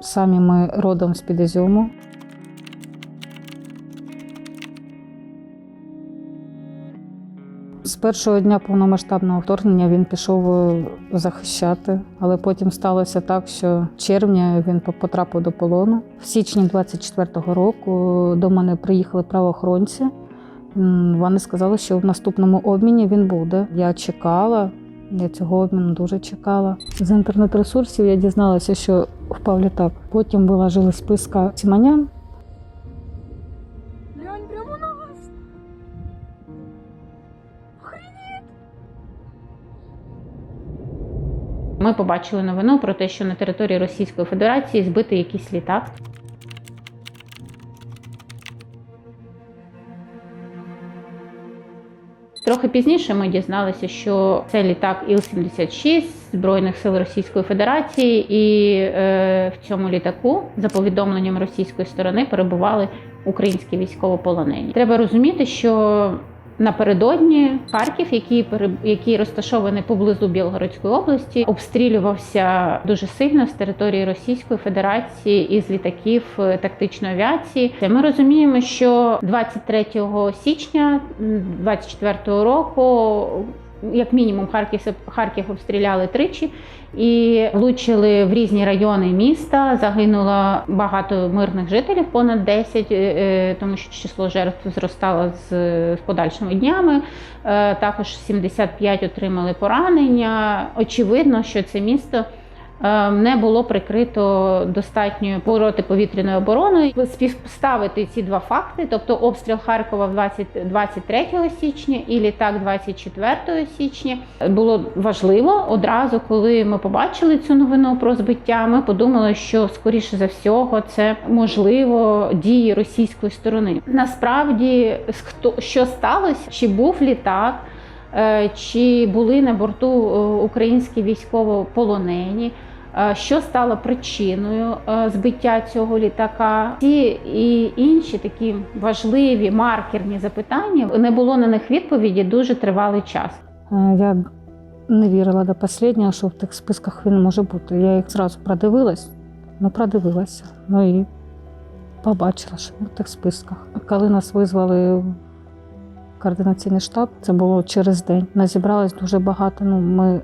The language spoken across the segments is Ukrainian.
Самі ми родом з під Ізюму. З першого дня повномасштабного вторгнення він пішов е, захищати, але потім сталося так, що в червні він потрапив до полону. В січні 24-го року до мене приїхали правоохоронці. Вони сказали, що в наступному обміні він буде. Я чекала, я цього обміну дуже чекала. З інтернет-ресурсів я дізналася, що впав літак. Потім виложили списка Сіманян. Глянь прямо на вас. Ми побачили новину про те, що на території Російської Федерації збитий якийсь літак. Трохи пізніше ми дізналися, що це літак Іл-76 Збройних сил Російської Федерації, і е, в цьому літаку, за повідомленням російської сторони, перебували українські військовополонені. Треба розуміти, що Напередодні Харків, який який розташований поблизу Білгородської області, обстрілювався дуже сильно з території Російської Федерації із літаків е, тактичної авіації. Ми розуміємо, що 23 січня 24 року. Як мінімум, Харків Харків обстріляли тричі і влучили в різні райони міста. Загинуло багато мирних жителів, понад 10, е, е, тому що число жертв зростало з, з подальшими днями. Е, Також 75 отримали поранення. Очевидно, що це місто. Е, Не було прикрито достатньою протиповітряною обороною. Співставити ці два факти, тобто обстріл Харкова в 20 23 січня і літак 24 січня, було важливо одразу, коли ми побачили цю новину про збиття. Ми подумали, що скоріше за всього це можливо дії російської сторони. Насправді, хто що сталося? Чи був літак? Е, Чи були на борту е, українські військовополонені? Е, Що стало причиною збиття цього літака? Ці і інші такі важливі маркерні запитання не було на них відповіді дуже тривалий час. Я не вірила до останнього, що в тих списках він може бути. Я їх зразу продивилась, ну продивилася. Ну і побачила, що в тих списках. Коли нас визвали координаційний штаб, це було через день. Нас зібралось дуже багато. Ну, ми,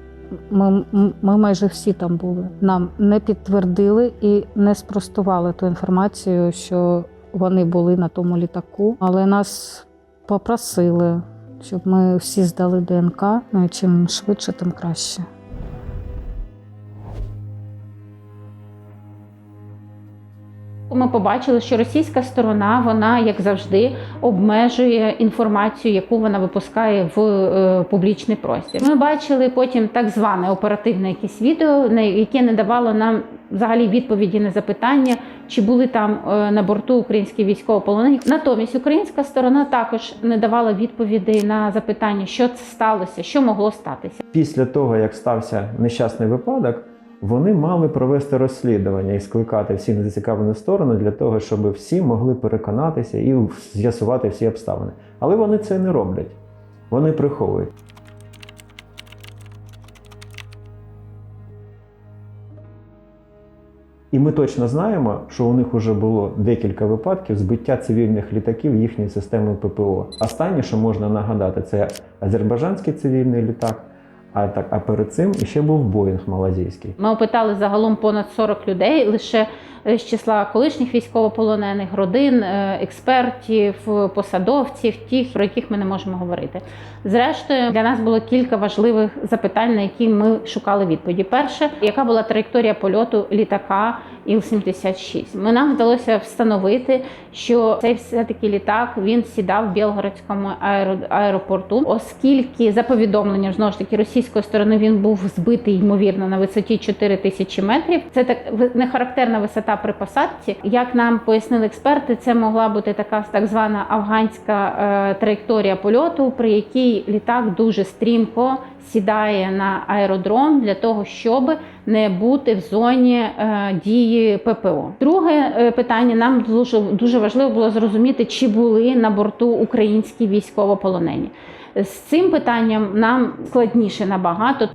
ми, ми майже всі там були. Нам не підтвердили і не спростували ту інформацію, що вони були на тому літаку, але нас попросили щоб ми всі здали ДНК. Ну чим швидше, тим краще. Ми побачили, що російська сторона, вона як завжди обмежує інформацію, яку вона випускає в е, публічний простір. Ми бачили потім так зване оперативне якесь відео, яке не давало нам взагалі відповіді на запитання, чи були там е, на борту українські військовополонені. Натомість українська сторона також не давала відповідей на запитання, що це сталося, що могло статися. Після того, як стався нещасний випадок, вони мали провести розслідування і скликати всі зацікавлені сторони для того, щоб всі могли переконатися і з'ясувати всі обставини. Але вони це не роблять. Вони приховують. І ми точно знаємо, що у них вже було декілька випадків збиття цивільних літаків їхньої системи ППО. Останнє, що можна нагадати, це азербайджанський цивільний літак. А так, а перед цим ще був Боїнг малазійський. Ми опитали загалом понад 40 людей лише з числа колишніх військовополонених, родин, е, експертів, посадовців, тих, про яких ми не можемо говорити. Зрештою, для нас було кілька важливих запитань, на які ми шукали відповіді. Перше, яка була траєкторія польоту літака Іл-76? Ми нам вдалося встановити, що цей все-таки літак він сідав в Білгородському аеропорту, оскільки за повідомленням знову ж таки російської сторони він був збитий ймовірно на висоті 4 тисячі метрів. Це так не характерна висота при посадці. Як нам пояснили експерти, це могла бути така так звана афганська е, траєкторія польоту, при якій літак дуже стрімко сідає на аеродром для того, щоб не бути в зоні е, дії ППО. Друге е, питання нам дуже дуже важливо було зрозуміти, чи були на борту українські військовополонені. З цим питанням нам складніше набагато.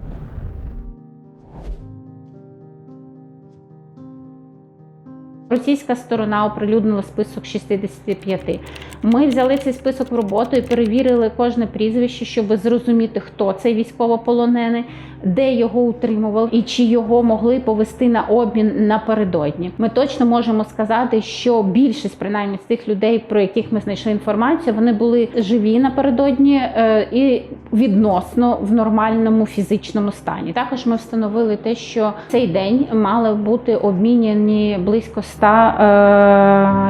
Російська сторона оприлюднила список 65. Ми взяли цей список в роботу і перевірили кожне прізвище, щоб зрозуміти, хто цей військовополонений, де його утримували і чи його могли повести на обмін напередодні. Ми точно можемо сказати, що більшість, принаймні, з тих людей, про яких ми знайшли інформацію, вони були живі напередодні е, і відносно в нормальному фізичному стані. Також ми встановили те, що цей день мали бути обміняні близько 100,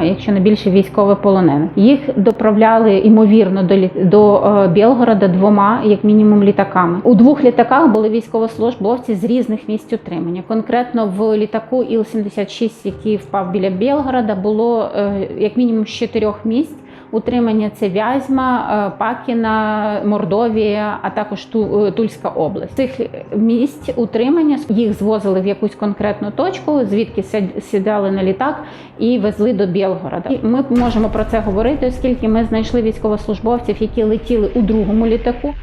е, якщо не більше, військовополонених. Їх доправляли ймовірно до до е, Білгорода двома, як мінімум, літаками. У двох літаках були військовослужбовці з різних місць утримання. Конкретно в літаку Іл-76, який впав біля Білгорода, було е, як мінімум з чотирьох місць. Утримання це Вязьма, е, Пакіна, Мордовія, а також е, Тульська область. Цих місць утримання їх звозили в якусь конкретну точку, звідки сідали на літак і везли до Білгорода. Ми можемо про це говорити, оскільки ми знайшли військовослужбовців, які летіли у другому літаку.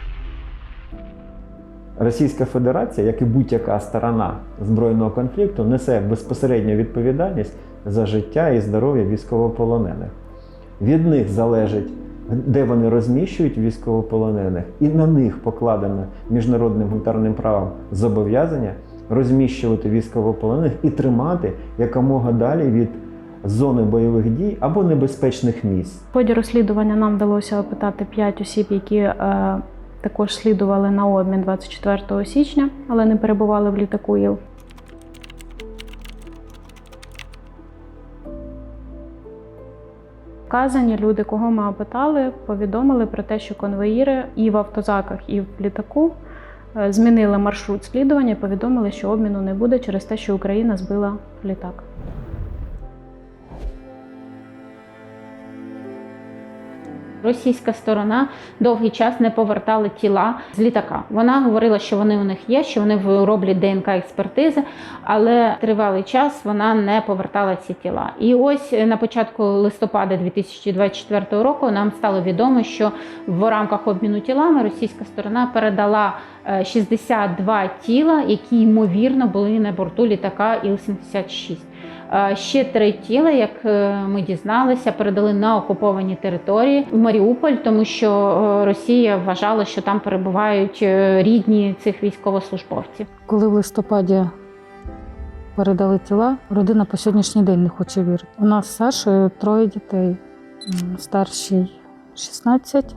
Російська Федерація, як і будь-яка сторона збройного конфлікту, несе безпосередню відповідальність за життя і здоров'я військовополонених. Від них залежить, де вони розміщують військовополонених, і на них покладено міжнародним гуманітарним правом зобов'язання розміщувати військовополонених і тримати якомога далі від зони бойових дій або небезпечних місць. В ході розслідування нам вдалося опитати 5 осіб, які е, також слідували на обмін 24 січня, але не перебували в літаку Вказані люди, кого ми опитали, повідомили про те, що конвоїри і в автозаках, і в літаку е, змінили маршрут слідування повідомили, що обміну не буде через те, що Україна збила літак. Російська сторона довгий час не повертала тіла з літака. Вона говорила, що вони у них є, що вони роблять ДНК експертизи, але тривалий час вона не повертала ці тіла. І ось е, на початку листопада 2024 року нам стало відомо, що в рамках обміну тілами російська сторона передала е, 62 тіла, які ймовірно були на борту літака Іл-76. Е, Ще три тіла, як е, ми дізналися, передали на окуповані території в Маріуполь, тому що е, Росія вважала, що там перебувають рідні цих військовослужбовців. Коли в листопаді передали тіла, родина по сьогоднішній день не хоче вірити. У нас з Сашою троє дітей. Старший 16,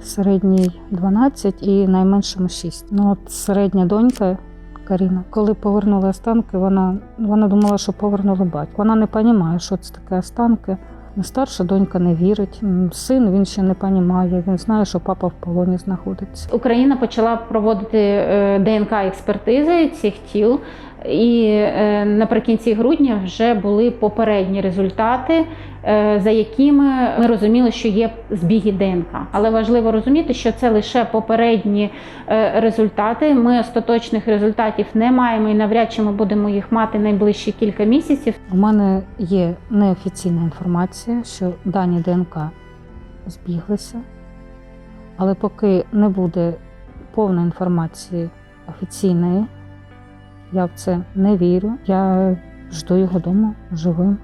середній 12 і найменшому 6. Ну, от середня донька Каріна, коли повернули останки, вона, вона думала, що повернули батька. Вона не розуміє, що це таке останки. Старша донька не вірить. Син він ще не розуміє. Він знає, що папа в полоні знаходиться. Україна почала проводити е, ДНК експертизи цих тіл, і е, наприкінці грудня вже були попередні результати, е, за якими ми розуміли, що є збіги ДНК. Але важливо розуміти, що це лише попередні е, результати. Ми остаточних результатів не маємо і навряд чи ми будемо їх мати найближчі кілька місяців. У мене є неофіційна інформація, що дані ДНК збіглися, але поки не буде повної інформації офіційної, я в це не вірю. Я жду його дому живим.